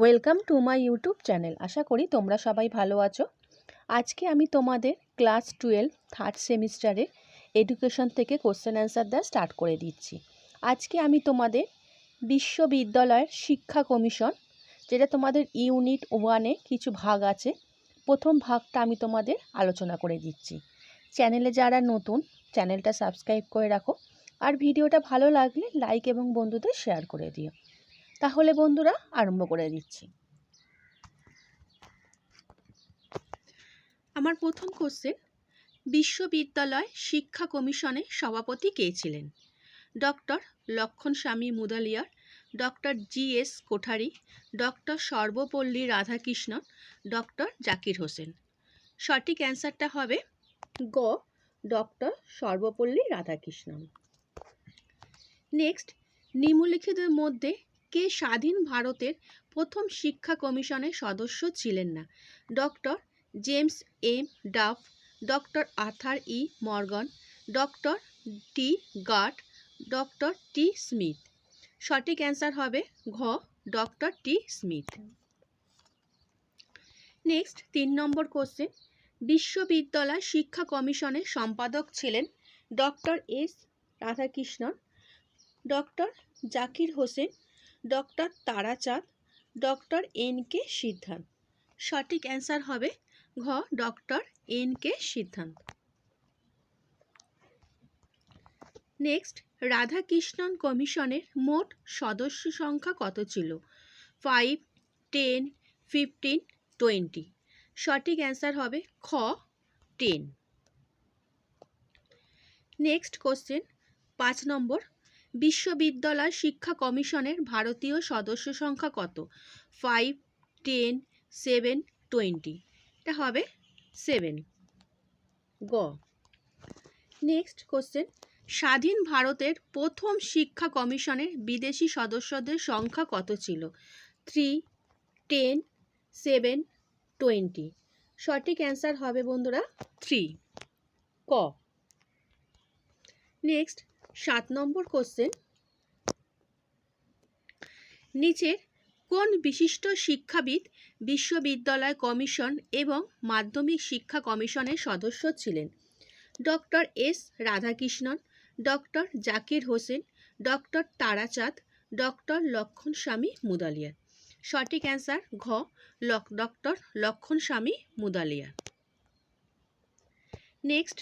Welcome to my YouTube channel. আশা করি তোমরা সবাই ভালো আছো। আজকে আমি তোমাদের ক্লাস টুয়েলভ, থার্ড সেমিস্টারে এডুকেশন থেকে কোশ্চেন অ্যান্সার দেওয়া স্টার্ট করে দিচ্ছি। আজকে আমি তোমাদের বিশ্ববিদ্যালয়ের শিক্ষা কমিশন, যেটা তোমাদের ইউনিট ওয়ানে কিছু ভাগ আছে, প্রথম ভাগটা আমি তোমাদের আলোচনা করে দিচ্ছি। চ্যানেলে যারা নতুন, চ্যানেলটা সাবস্ক্রাইব করে রাখো। আর ভিডিওটা ভালো লাগলে লাইক এবং বন্ধুদের শেয়ার করে দিও। তাহলে বন্ধুরা আরম্ভ করে দিচ্ছি। আমার প্রথম কোশ্চেন বিশ্ববিদ্যালয় শিক্ষা কমিশনে সভাপতি কে ছিলেন? Doctor Lakshman Swami Mudaliar, doctor G S Kothari, doctor Sarvepalli Radhakrishnan, doctor Zakir Hussain. সঠিক অ্যান্সারটা হবে গ, ডক্টর সর্বপল্লী রাধাকৃষ্ণন। নেক্সট নিম্নলিখিতের মধ্যে কে স্বাধীন ভারতের প্রথম শিক্ষা কমিশনের সদস্য ছিলেন না। Doctor James M Duff, doctor Arthur E Morgan, doctor Tigert doctor T Smith. সঠিক অ্যান্সার হবে ঘ, ডক্টর টি স্মিথ। নেক্সট, তিন নম্বর কোশ্চেন। বিশ্ববিদ্যালয় শিক্ষা কমিশনের সম্পাদক ছিলেন doctor S Radhakrishnan, doctor Zakir Hussain doctor Tarachand, doctor N K Siddhanta. সঠিক অ্যান্সার হবে ঘ, ডক্টর এন কে সিদ্ধান্ত। নেক্সট, রাধাকৃষ্ণন কমিশনের মোট সদস্য সংখ্যা কত ছিল? Five, ten, fifteen, twenty. সঠিক অ্যান্সার হবে খ, টেন। নেক্সট কোশ্চেন, পাঁচ নম্বর বিশ্ববিদ্যালয় শিক্ষা কমিশনের ভারতীয় সদস্য সংখ্যা কত? ফাইভ টেন সেভেন টোয়েন্টি এটা হবে সেভেন গ। নেক্সট কোশ্চেন স্বাধীন ভারতের প্রথম শিক্ষা কমিশনের বিদেশি সদস্যদের সংখ্যা কত ছিল? থ্রি টেন সেভেন টোয়েন্টি সঠিক অ্যান্সার হবে বন্ধুরা থ্রি ক। নেক্সট সাত নম্বর কোশ্চেন নিচের কোন বিশিষ্ট শিক্ষাবিদ বিশ্ববিদ্যালয় কমিশন এবং মাধ্যমিক শিক্ষা কমিশনের সদস্য ছিলেন? Doctor S Radhakrishnan, doctor Zakir Hussain, doctor Tarachand, doctor Lakshman Swami সঠিক অ্যান্সার ঘ ডক্টর লক্ষণ স্বামী মুদালিয়ার। নেক্সট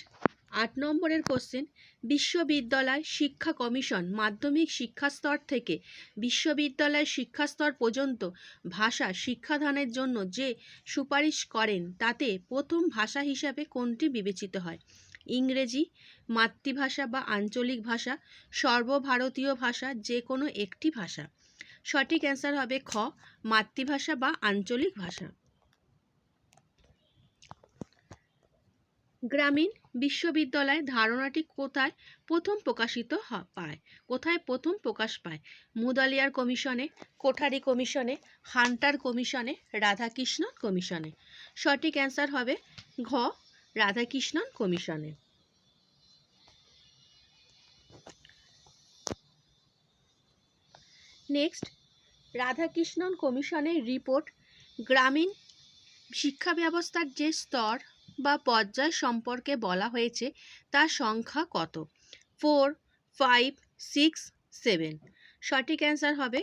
আট নম্বরের কোশ্চেন বিশ্ববিদ্যালয় শিক্ষা কমিশন মাধ্যমিক শিক্ষাস্তর থেকে বিশ্ববিদ্যালয় শিক্ষাস্তর পর্যন্ত ভাষা শিক্ষাদানের জন্য যে সুপারিশ করেন, তাতে প্রথম ভাষা হিসাবে কোনটি বিবেচিত হয়? ইংরেজি, মাতৃভাষা বা আঞ্চলিক ভাষা, সর্বভারতীয় ভাষা যে কোনো একটি ভাষা। সঠিক অ্যান্সার হবে খ, মাতৃভাষা বা আঞ্চলিক ভাষা। গ্রামীণ বিশ্ববিদ্যালয় ধারণাটি কোথায় প্রথম প্রকাশিত পায়? কোথায় প্রথম প্রকাশ পায়? মুদালিয়ার কমিশনে, কোঠারি কমিশনে, হান্টার কমিশনে রাধাকৃষ্ণন কমিশনে। সঠিক অ্যান্সার হবে ঘ, রাধাকৃষ্ণন কমিশনে নেক্সট, রাধাকৃষ্ণন কমিশনের রিপোর্ট গ্রামীণ শিক্ষা ব্যবস্থার যে স্তর বা পর্যায় সম্পর্কে বলা হয়েছে, তার সংখ্যা কত? ফোর ফাইভ সিক্স সেভেন সঠিক অ্যান্সার হবে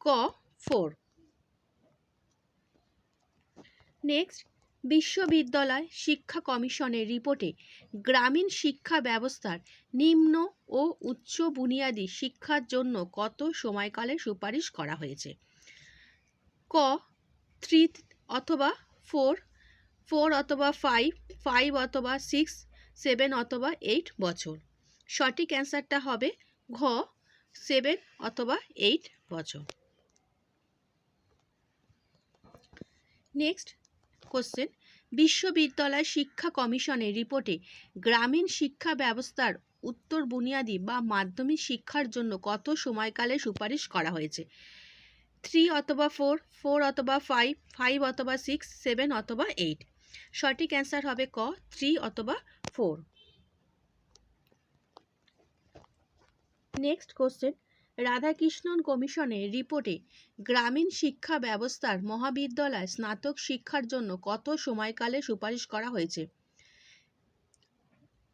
ক ফোর নেক্সট বিশ্ববিদ্যালয় শিক্ষা কমিশনের রিপোর্টে গ্রামীণ শিক্ষা ব্যবস্থার নিম্ন ও উচ্চ বুনিয়াদী শিক্ষার জন্য কত সময়কালের সুপারিশ করা হয়েছে? ক থ্রি অথবা ফোর ফোর অথবা ফাইভ ফাইভ অথবা সিক্স, সেভেন অথবা এইট বছর। সঠিক অ্যান্সারটা হবে ঘ, সেভেন অথবা এইট বছর। Next question. বিশ্ববিদ্যালয় শিক্ষা কমিশনের রিপোর্টে গ্রামীণ শিক্ষা ব্যবস্থার উত্তর বুনিয়াদী বা মাধ্যমিক শিক্ষার জন্য কত সময়কালে সুপারিশ করা হয়েছে? থ্রি অথবা ফোর ফোর অথবা ফাইভ ফাইভ অথবা সিক্স, সেভেন অথবা এইট। সঠিক অ্যান্সার হবে ক থ্রি অথবা ফোর নেক্সট কোশ্চেন রাধাকৃষ্ণন কমিশনের রিপোর্টে গ্রামীণ শিক্ষা ব্যবস্থার মহাবিদ্যালয় স্নাতক শিক্ষার জন্য কত সময়কালে সুপারিশ করা হয়েছে?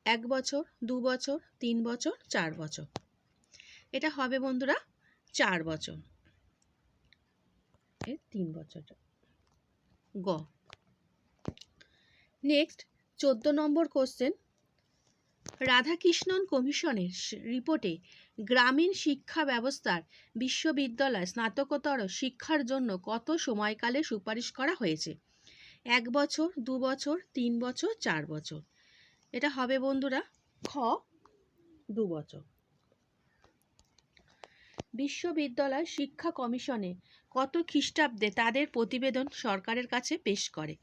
এক বছর, দু বছর, তিন বছর, চার বছর। এটা হবে বন্ধুরা চার বছর। তিন বছর গ। নেক্সট চোদ্দ নম্বর কোশ্চেন রাধাকৃষ্ণন কমিশনের রিপোর্টে গ্রামীণ শিক্ষা ব্যবস্থার বিশ্ববিদ্যালয় স্নাতকোত্তর শিক্ষার জন্য কত সময়কালে সুপারিশ করা হয়েছে? এক বছর, দু বছর, তিন বছর, চার বছর? এটা হবে বন্ধুরা খ, দু বছর। বিশ্ববিদ্যালয় শিক্ষা কমিশনে কত খ্রিস্টাব্দে তাদের প্রতিবেদন সরকারের কাছে পেশ করে?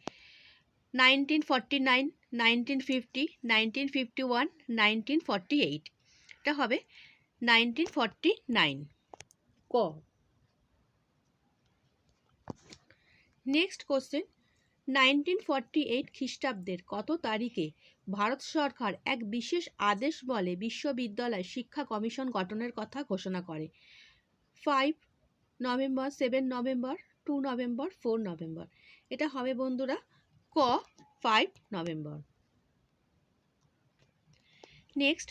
Nineteen forty nine, nineteen fifty nineteen fifty one, nineteen forty eight. এটা হবে নাইনটিন ফর্টি নাইন। ক। Next question. Nineteen forty eight খ্রিস্টাব্দের কত তারিখে ভারত সরকার এক বিশেষ আদেশ বলে বিশ্ববিদ্যালয় শিক্ষা কমিশন গঠনের কথা ঘোষণা করে? Five November, seven November, two November, four November. এটা হবে বন্ধুরা ক ফাইভ নভেম্বর নেক্সট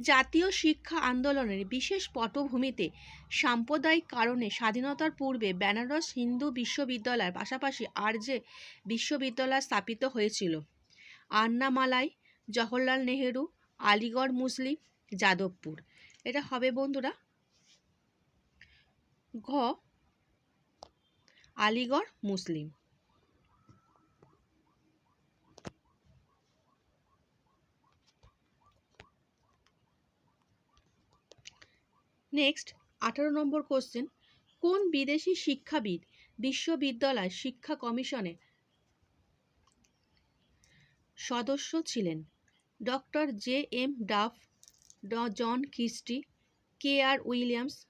জাতীয় শিক্ষা আন্দোলনের বিশেষ পটভূমিতে সাম্প্রদায়িক কারণে স্বাধীনতার পূর্বে বেনারস হিন্দু বিশ্ববিদ্যালয়ের পাশাপাশি আরজে বিশ্ববিদ্যালয় স্থাপিত হয়েছিল, আন্নামালাই, জওহরলাল নেহেরু, আলিগড় মুসলিম, যাদবপুর। এটা হবে বন্ধুরা। ঘ, আলিগড় মুসলিম। নেক্সট আঠারো নম্বর কোশ্চেন কোন বিদেশি শিক্ষাবিদ বিশ্ববিদ্যালয় শিক্ষা কমিশনে সদস্য ছিলেন? ডক্টর জে এম ডাফ, ড- John Christie, K R Williams,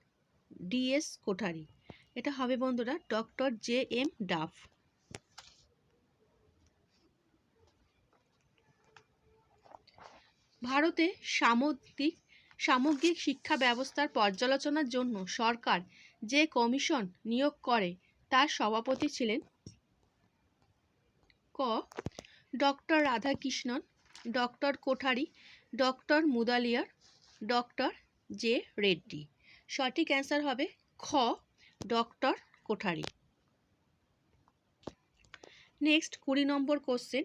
D S Kothari. এটা হবে বন্ধুরা, ডক্টর জে এম ডাফ। ভারতে সামগ্রিক সামগ্রিক শিক্ষা ব্যবস্থার পর্যালোচনার জন্য সরকার যে কমিশন নিয়োগ করে, তার সভাপতি ছিলেন ক. Doctor Radhakrishnan doctor Kothari doctor Mudaliar doctor J. Reddy. সঠিক অ্যান্সার হবে খ. ডক্টর কোঠারি। নেক্সট কুড়ি নম্বর কোশ্চেন।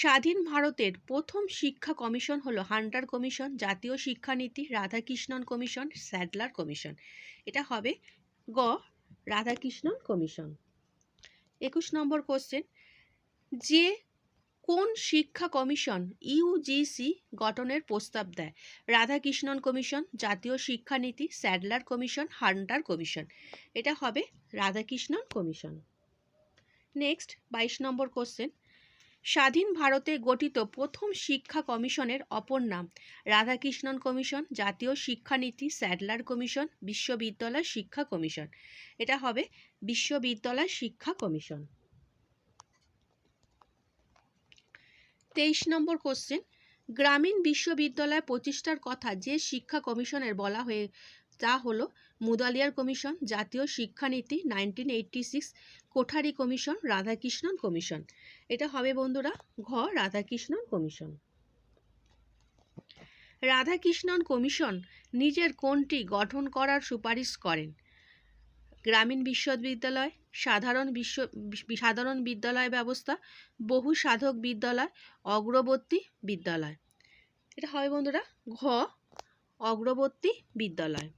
স্বাধীন ভারতের প্রথম শিক্ষা কমিশন হলো হান্টার কমিশন, জাতীয় শিক্ষানীতি, রাধাকৃষ্ণন কমিশন, স্যাডলার কমিশন। এটা হবে গ, রাধাকৃষ্ণন কমিশন। একুশ নম্বর কোশ্চেন যে কোন শিক্ষা কমিশন ইউজিসি গঠনের প্রস্তাব দেয়? রাধাকৃষ্ণন কমিশন, জাতীয় শিক্ষানীতি, স্যাডলার কমিশন, হান্টার কমিশন। এটা হবে রাধাকৃষ্ণন কমিশন। নেক্সট বাইশ নম্বর কোশ্চেন স্বাধীন ভারতে গঠিত প্রথম শিক্ষা কমিশনের অপর নাম। রাধাকৃষ্ণন কমিশন, জাতীয় শিক্ষানীতি স্যাডলার কমিশন, বিশ্ববিদ্যালয় শিক্ষা কমিশন। এটা হবে বিশ্ববিদ্যালয় শিক্ষা কমিশন। তেইশ নম্বর কোশ্চেন গ্রামীণ বিশ্ববিদ্যালয় প্রতিষ্ঠার কথা যে শিক্ষা কমিশনের বলা হয়ে তা হলো মুদালিয়ার কমিশন, জাতীয় শিক্ষানীতি nineteen eighty six, Kothari commission, Radhakrishnan commission. এটা হবে বন্ধুরা ঘ, রাধাকৃষ্ণন কমিশন। রাধাকৃষ্ণন কমিশন নিজের কোনটি গঠন করার সুপারিশ করেন। গ্রামীণ বিশ্ববিদ্যালয়, সাধারণ বিশ্ব, সাধারণ বিদ্যালয় ব্যবস্থা, বহু সাধক বিদ্যালয়, অগ্রবর্তী বিদ্যালয়। এটা হবে বন্ধুরা ঘ, অগ্রবর্তী বিদ্যালয়।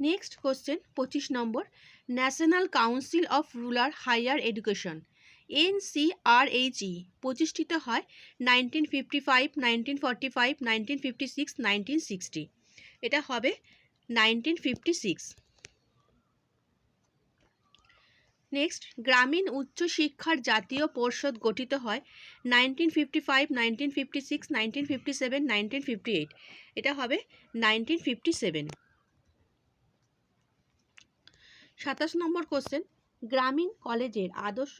নেক্সট কোশ্চেন পঁচিশ নম্বর national council of rural higher education NCRHE প্রতিষ্ঠিত হয় nineteen fifty five nineteen forty five nineteen fifty six nineteen sixty এটা হবে নাইনটিন ফিফটি সিক্স নেক্সট গ্রামীণ উচ্চশিক্ষার জাতীয় পর্ষদ গঠিত হয় nineteen fifty five nineteen fifty six nineteen fifty seven nineteen fifty eight এটা হবে নাইনটিন ফিফটি সেভেন সাতাশ নম্বর কোশ্চেন গ্রামীণ কলেজের আদর্শ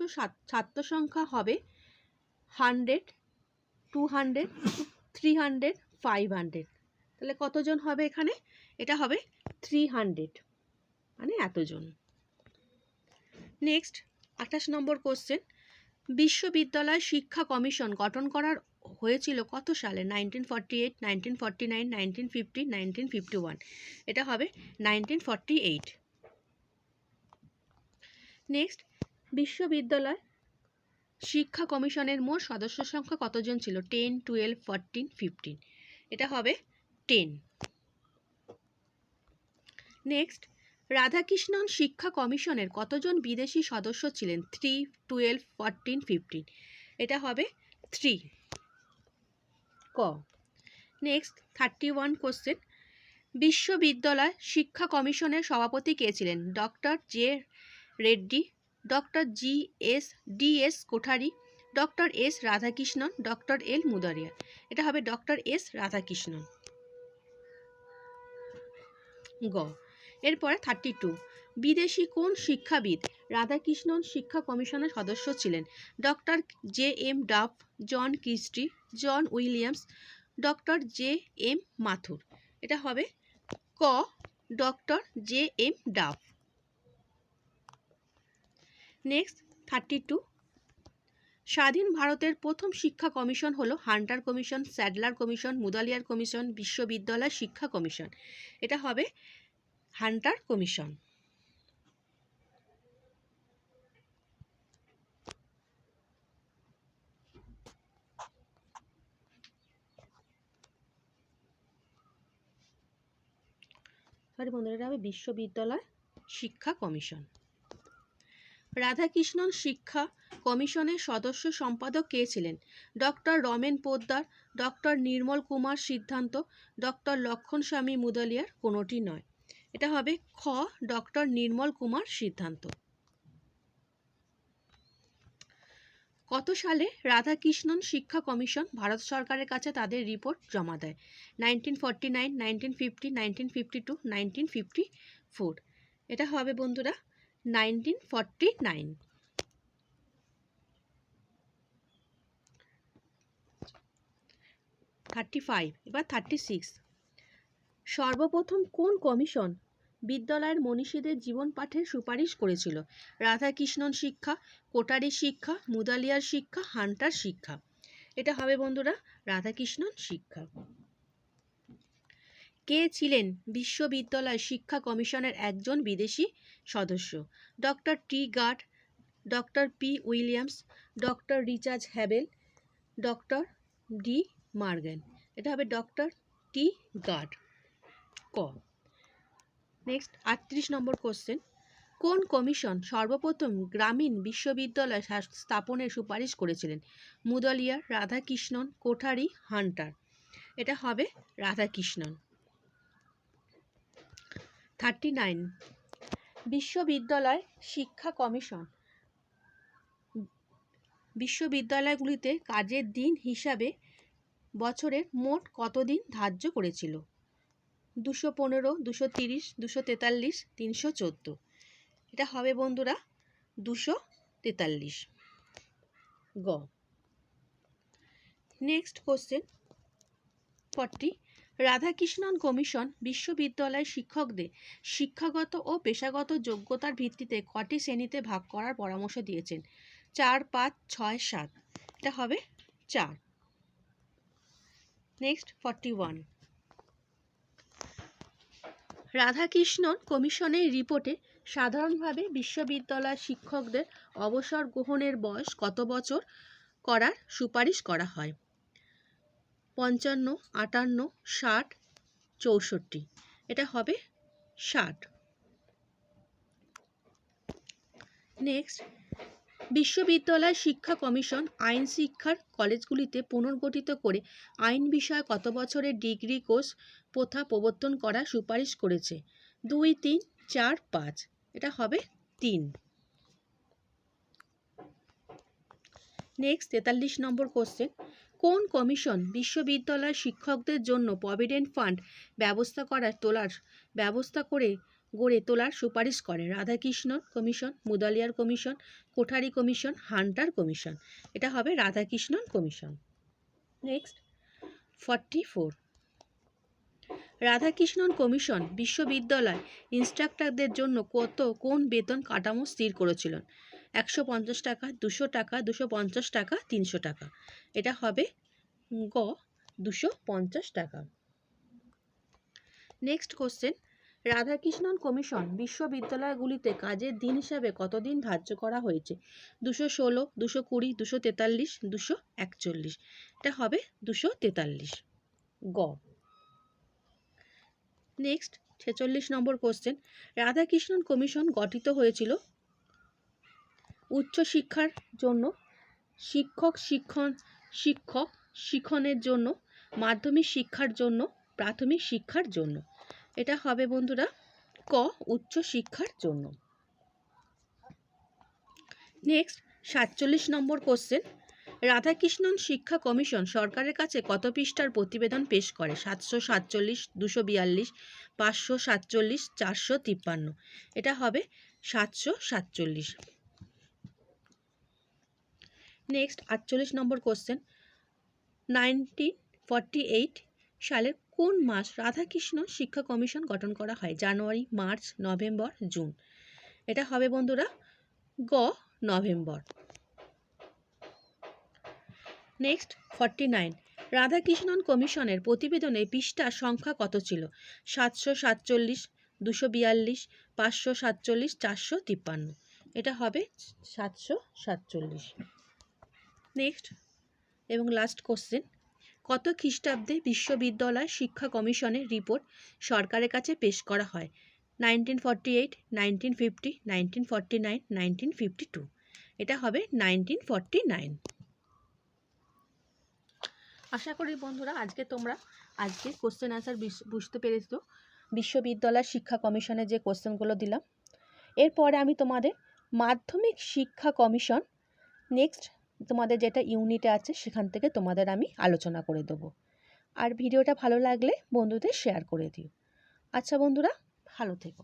ছাত্র সংখ্যা হবে hundred two hundred three hundred five hundred তাহলে কতজন হবে এখানে? এটা হবে থ্রি হান্ড্রেড মানে এতজন। নেক্সট আঠাশ নম্বর কোশ্চেন বিশ্ববিদ্যালয় শিক্ষা কমিশন গঠন করার হয়েছিল কত সালে? Nineteen forty eight nineteen forty nine nineteen fifty nineteen fifty one এটা হবে নাইনটিন ফর্টি এইট নেক্সট, বিশ্ববিদ্যালয় শিক্ষা কমিশনের মোট সদস্য সংখ্যা কতজন ছিল? টেন টুয়েলভ ফোরটিন ফিফটিন এটা হবে টেন নেক্সট, রাধাকৃষ্ণন শিক্ষা কমিশনের কতজন বিদেশি সদস্য ছিলেন? থ্রি টুয়েলভ ফোরটিন ফিফটিন এটা হবে থ্রি ক। নেক্সট থার্টি ওয়ান কোশ্চেন বিশ্ববিদ্যালয় শিক্ষা কমিশনের সভাপতি কে ছিলেন? Doctor J Reddy, doctor G S D S Kothari, doctor S Radhakrishnan, doctor L Mudaliar. এটা হবে ডক্টর এস রাধাকৃষ্ণন। গ। এরপরে থার্টি টু। বিদেশি কোন শিক্ষাবিদ রাধাকৃষ্ণন শিক্ষা কমিশনের সদস্য ছিলেন? Doctor J M Duff, John Christie, John Williams, doctor J M Mathur. এটা হবে ক, doctor J M Duff. Next thirty two স্বাধীন ভারতের প্রথম শিক্ষা কমিশন হলো Hunter commission Sadler commission Mudaliar commission বিশ্ববিদ্যালয় শিক্ষা কমিশন। এটা হবে হান্টার কমিশন সরি বন্ধুরা, এটা হবে বিশ্ববিদ্যালয় শিক্ষা কমিশন। রাধাকৃষ্ণন শিক্ষা কমিশনের সদস্য সম্পাদক কে ছিলেন? Doctor Ramen Poddar, doctor Nirmal Kumar Siddhanta, doctor Lakshman স্বামী মুদালিয়ার কোনোটি নয়। এটা হবে খ, ডক্টর নির্মল কুমার সিদ্ধান্ত। কত সালে রাধাকৃষ্ণন শিক্ষা কমিশন ভারত সরকারের কাছে তাদের রিপোর্ট জমা দেয়? Nineteen forty nine, nineteen fifty nineteen fifty two, nineteen fifty four. এটা হবে বন্ধুরা nineteen forty nine. Thirty five, এবার থার্টি সিক্স। সর্বপ্রথম কোন কমিশন বিদ্যালয়ের মনীষীদের জীবন পাঠের সুপারিশ করেছিল? রাধাকৃষ্ণন শিক্ষা, কোটারি শিক্ষা, মুদালিয়ার শিক্ষা, হান্টার শিক্ষা। এটা হবে বন্ধুরা, রাধাকৃষ্ণন শিক্ষা। কে ছিলেন বিশ্ববিদ্যালয় শিক্ষা কমিশনের একজন বিদেশি সদস্য? Doctor Tigert doctor P Williams, doctor Richard Habel, doctor D Morgan. এটা হবে ডক্টর টি গার্ড ক। নেক্সট, আটত্রিশ নম্বর কোশ্চেন। কোন কমিশন সর্বপ্রথম গ্রামীণ বিশ্ববিদ্যালয় স্থাপনের সুপারিশ করেছিলেন? মুদালিয়ার রাধাকৃষ্ণন, কোঠারি, হান্টার। এটা হবে রাধাকৃষ্ণন। Thirty nine. বিশ্ববিদ্যালয় শিক্ষা কমিশন। বিশ্ববিদ্যালয়গুলিতে কাজের দিন হিসাবে বছরের মোট কতদিন ধার্য করেছিল? দুশো পনেরো, দুশো তিরিশ, দুশো তেতাল্লিশ, তিনশো চোদ্দ। এটা হবে বন্ধুরা, দুশো তেতাল্লিশ। গ। Next question forty Radhakrishnan commission বিশ্ববিদ্যালয়ের শিক্ষকদের শিক্ষাগত ও পেশাগত যোগ্যতার ভিত্তিতে কটি শ্রেণীতে ভাগ করার পরামর্শ দিয়েছেন। চার, পাঁচ, ছয়, সাত। এটা হবে চার। নেক্সট ফর্টি ওয়ান রাধাকৃষ্ণন কমিশনের রিপোর্টে সাধারণভাবে বিশ্ববিদ্যালয় শিক্ষকদের অবসর গ্রহণের বয়স কত বছর করার সুপারিশ করা হয়? পঞ্চান্ন, আটান্ন, ষাট, চৌষট্টি। এটা হবে ষাট। নেক্সট বিশ্ববিদ্যালয় শিক্ষা কমিশন আইন শিক্ষার কলেজগুলিতে পুনর্গঠিত করে আইন বিষয়ে কত বছরের ডিগ্রি কোর্স প্রথা প্রবর্তন করার সুপারিশ করেছে? দুই, তিন, চার, পাঁচ। এটা হবে তিন। নেক্সট তেতাল্লিশ নম্বর কোশ্চেন কোন কমিশন বিশ্ববিদ্যালয়ের শিক্ষকদের জন্য প্রভিডেন্ট ফান্ড ব্যবস্থা করার তোলার, ব্যবস্থা করে গড়ে তোলার সুপারিশ করে? Radhakrishna commission, Mudaliar commission, Kothari commission, Hunter commission. এটা হবে Radhakrishnan commission. Next forty four Radhakrishnan commission বিশ্ববিদ্যালয় ইনস্ট্রাক্টরদের জন্য কত কোন বেতন কাঠামো স্থির করেছিলেন? একশো পঞ্চাশ টাকা, দুশো টাকা, দুশো পঞ্চাশ টাকা, তিনশো টাকা। এটা হবে গ, দুশো পঞ্চাশ টাকা। নেক্সট কোশ্চেন রাধাকৃষ্ণন কমিশন বিশ্ববিদ্যালয়গুলিতে কাজের দিন হিসাবে কতদিন ধার্য করা হয়েছে? দুশো ষোলো, দুশো কুড়ি, দুশো তেতাল্লিশ, দুশো একচল্লিশ। এটা হবে দুশো তেতাল্লিশ। গ। নেক্সট ছেচল্লিশ নম্বর কোশ্চেন রাধাকৃষ্ণন কমিশন গঠিত হয়েছিল উচ্চশিক্ষার জন্য, শিক্ষক শিক্ষণ, শিক্ষক শিক্ষণের জন্য, মাধ্যমিক শিক্ষার জন্য, প্রাথমিক শিক্ষার জন্য। এটা হবে বন্ধুরা ক, উচ্চ শিক্ষার জন্য। নেক্সট সাতচল্লিশ নম্বর কোশ্চেন রাধাকৃষ্ণন শিক্ষা কমিশন সরকারের কাছে কত পৃষ্ঠার প্রতিবেদন পেশ করে? সাতশো সাতচল্লিশ, দুশো বিয়াল্লিশ, পাঁচশো সাতচল্লিশ, চারশো তিপ্পান্ন। এটা হবে সাতশো সাতচল্লিশ। নেক্সট আটচল্লিশ নম্বর কোশ্চেন নাইনটিন ফর্টি এইট সালের কোন মাস রাধাকৃষ্ণ শিক্ষা কমিশন গঠন করা হয়? January, March, November, June. এটা হবে বন্ধুরা গ November. Next forty nine Radhakrishnan কমিশনের প্রতিবেদনে পৃষ্ঠার সংখ্যা কত ছিল? সাতশো সাতচল্লিশ, দুশো বিয়াল্লিশ, পাঁচশো সাতচল্লিশ, চারশো তিপ্পান্ন। এটা হবে সাতশো সাতচল্লিশ। নেক্সট এবং লাস্ট কোশ্চেন। কত খ্রিস্টাব্দে বিশ্ববিদ্যালয় শিক্ষা কমিশনের রিপোর্ট সরকারের কাছে পেশ করা হয়? Nineteen forty eight, nineteen fifty, nineteen forty nine, nineteen fifty two. এটা হবে নাইনটিন ফর্টি নাইন। আশা করি বন্ধুরা আজকে তোমরা আজকে কোশ্চেন আনসার বুঝতে পেরেছ। বিশ্ববিদ্যালয় শিক্ষা কমিশনের যে কোশ্চেনগুলো দিলাম। এরপরে আমি তোমাদের মাধ্যমিক শিক্ষা কমিশন নেক্সট তোমাদের যেটা ইউনিটে আছে, সেখান থেকে তোমাদের আমি আলোচনা করে দেবো। আর ভিডিওটা ভালো লাগলে বন্ধুদের শেয়ার করে দিও। আচ্ছা বন্ধুরা, ভালো থেকো।